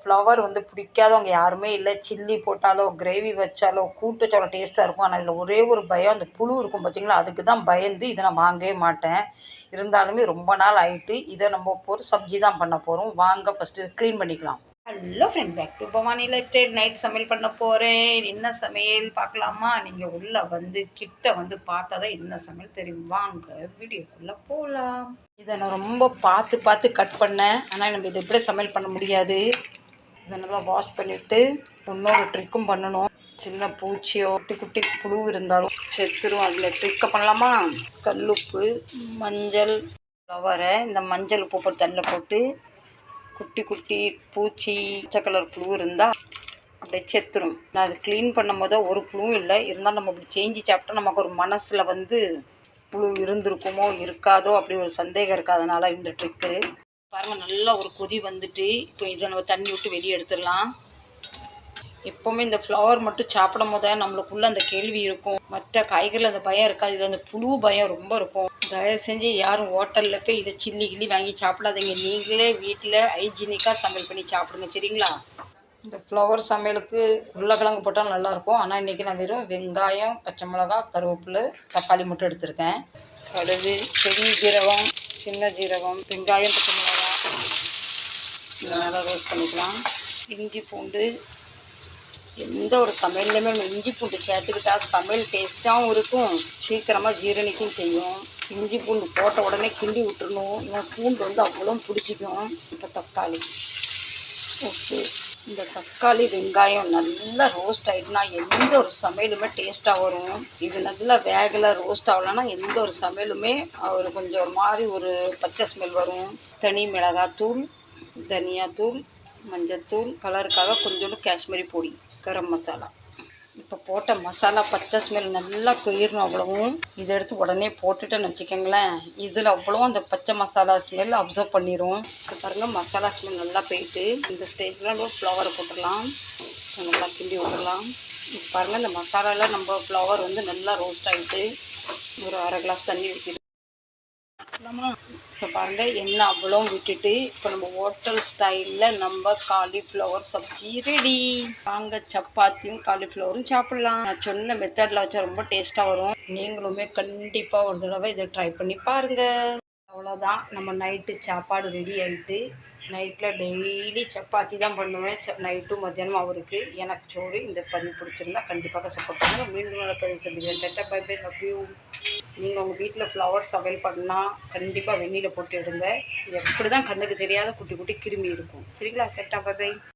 Flower வந்து பிடிக்காதவங்க யாருமே இல்லை. சில்லி போட்டாலோ கிரேவி வச்சாலோ கூட்டு வச்சாலோ டேஸ்ட்டாக இருக்கும். ஆனால் இதில் ஒரே ஒரு பயம் அந்த புழு இருக்கும் பார்த்தீங்களா அதுக்கு தான் பயந்து இதை நான் வாங்கவே மாட்டேன். இருந்தாலுமே ரொம்ப நாள் ஆயிட்டு இதை நம்ம ஒரு சப்ஜி தான் பண்ண போகிறோம் வாங்க ஃபஸ்ட்டு க்ளீன் பண்ணிக்கலாம். Hello friend back to Bhavani lifestyle night சமையல் பண்ண போகிறேன் என்ன சமையல் பார்க்கலாமா? நீங்கள் உள்ளே வந்து கிட்ட வந்து பார்த்தா தான் என்ன சமையல் தெரியும். வாங்க வீடியோக்குள்ளே போகலாம் இதை நான் ரொம்ப பார்த்து பார்த்து கட் பண்ணேன். ஆனால் நம்ம இதை எப்படி சமையல் பண்ண முடியாது? இதை நல்லா வாஷ் பண்ணிவிட்டு இன்னொரு ட்ரிக்கும் பண்ணணும். சின்ன பூச்சியோ குட்டி குட்டி புழு இருந்தாலும் செத்துரும். அதில் ட்ரிக்கை பண்ணலாமா? கல்லுப்பு மஞ்சள் ஃப்ளவரை இந்த மஞ்சள் உப்பு போட்டு தண்ணியில் போட்டு குட்டி குட்டி பூச்சி பச்சை கலர் புழு இருந்தால் அப்படியே செத்துரும். நான் அது க்ளீன் பண்ணும் போது ஒரு புழுவும் இல்லை. இருந்தாலும் நம்ம அப்படி செஞ்சு சாப்பிட்டா நமக்கு ஒரு மனசில் வந்து புழு இருந்திருக்குமோ இருக்காதோ அப்படி ஒரு சந்தேகம் இருக்காதனால இந்த ட்ரிக்கு பாருங்கள் நல்லா ஒரு கொதி வந்துட்டு இப்போ இதை நம்ம தண்ணி விட்டு வெளியே எடுத்துடலாம். எப்போவுமே இந்த ஃப்ளவர் மட்டும் சாப்பிடும் போது நம்மளுக்குள்ள அந்த கேள்வி இருக்கும். மற்ற காய்கறியில் அந்த பயம் இருக்காது. இதில் அந்த புழு பயம் ரொம்ப இருக்கும். தயவு செஞ்சு யாரும் ஹோட்டலில் போய் இதை சில்லி கிள்ளி வாங்கி சாப்பிடாதீங்க. நீங்களே வீட்டில் ஹைஜீனிக்காக சமையல் பண்ணி சாப்பிடுங்க சரிங்களா? இந்த ஃப்ளவர் சமையலுக்கு உருளைக்கிழங்கு போட்டால் நல்லாயிருக்கும் ஆனால் இன்றைக்கி நான் வெறும் வெங்காயம் பச்சை மிளகா கருவேப்பிலை தக்காளி மட்டும் எடுத்திருக்கேன். கடுகு பெரிய ஜீரகம் சின்ன ஜீரகம் வெங்காயம் பச்சை மிளகாய் நல்லா ரோஸ்ட் பண்ணிக்கலாம். இஞ்சி பூண்டு எந்த ஒரு சமையல்லையுமே நம்ம இஞ்சி பூண்டு சேர்த்துக்கிட்டா சமையல் டேஸ்ட்டாகவும் இருக்கும். சீக்கிரமாக ஜீரணிக்கும் செய்யும். இஞ்சி பூண்டு போட்ட உடனே கிண்டி விட்டுறணும். ஏன்னா பூண்டு வந்து அவ்வளோ பிடிச்சிக்கும். இப்போ தக்காளி. ஓகே. இந்த தக்காளி வெங்காயம் நல்லா ரோஸ்ட் ஆகிட்டுனா எந்த ஒரு சமையலுமே டேஸ்ட்டாக வரும். இது நல்லா வேகலை ரோஸ்ட் ஆகலைன்னா எந்த ஒரு சமையலுமே ஒரு கொஞ்சம் ஒரு மாதிரி ஒரு பச்சை ஸ்மெல் வரும். தனி மிளகாத்தூள் தனியாத்தூள் மஞ்சத்தூள் கலருக்காக கொஞ்சோண்டு காஷ்மீரி பொடி கரம் மசாலா. இப்போ போட்ட மசாலா பச்சை ஸ்மெல் நல்லா போயிடணும் அவ்வளவும். இதை எடுத்து உடனே போட்டுட்டேன்னு வச்சுக்கோங்களேன். இதில் அவ்வளவும் அந்த பச்சை மசாலா ஸ்மெல் அப்சர்வ் பண்ணிடும் இப்போ பாருங்கள் மசாலா ஸ்மெல் நல்லா போயிட்டு இந்த ஸ்டேஜில் நம்ம ஃப்ளவரை போட்டுடலாம் நல்லா கிண்டி விட்டுடலாம். இப்போ பாருங்கள் இந்த மசாலாவில் நம்ம ஃப்ளவர் வந்து நல்லா ரோஸ்ட் ஆகிட்டு ஒரு அரை கிளாஸ் தண்ணி ஊற்றி இப்போ பாருங்கள் எண்ணெய் அவ்வளோ விட்டுட்டு இப்போ நம்ம ஹோட்டல் ஸ்டைலில் நம்ம காலிஃப்ளவர் சப்ஜி ரெடி வாங்க சப்பாத்தியும் காலிஃப்ளவரும் சாப்பிட்லாம். நான் சொன்ன மெத்தடில் வச்சா ரொம்ப டேஸ்ட்டாக வரும். நீங்களுமே கண்டிப்பாக ஒரு தடவை இதை ட்ரை பண்ணி பாருங்கள் அவ்வளோதான் நம்ம நைட்டு சாப்பாடு ரெடி ஆகிட்டு நைட்டில் டெய்லி சப்பாத்தி தான் பண்ணுவேன். ச நைட்டும் மத்தியானம் அவருக்கு. எனக்கு சோறு இந்த பதிவு பிடிச்சிருந்தா கண்டிப்பாக சப்போர்ட் பண்ணுங்கள் மீண்டும் நல்ல பதிவு சந்திக்கிறேன். டெட்டா பை பை லவ் யூ நீங்கள் உங்கள் வீட்டில் ஃப்ளவர் சமையல் பண்ணால் கண்டிப்பாக வெந்நீரில் போட்டு எடுங்க. எப்படி தான் கண்ணுக்கு தெரியாத குட்டி குட்டி கிருமி இருக்கும். சரிங்களா? Theta by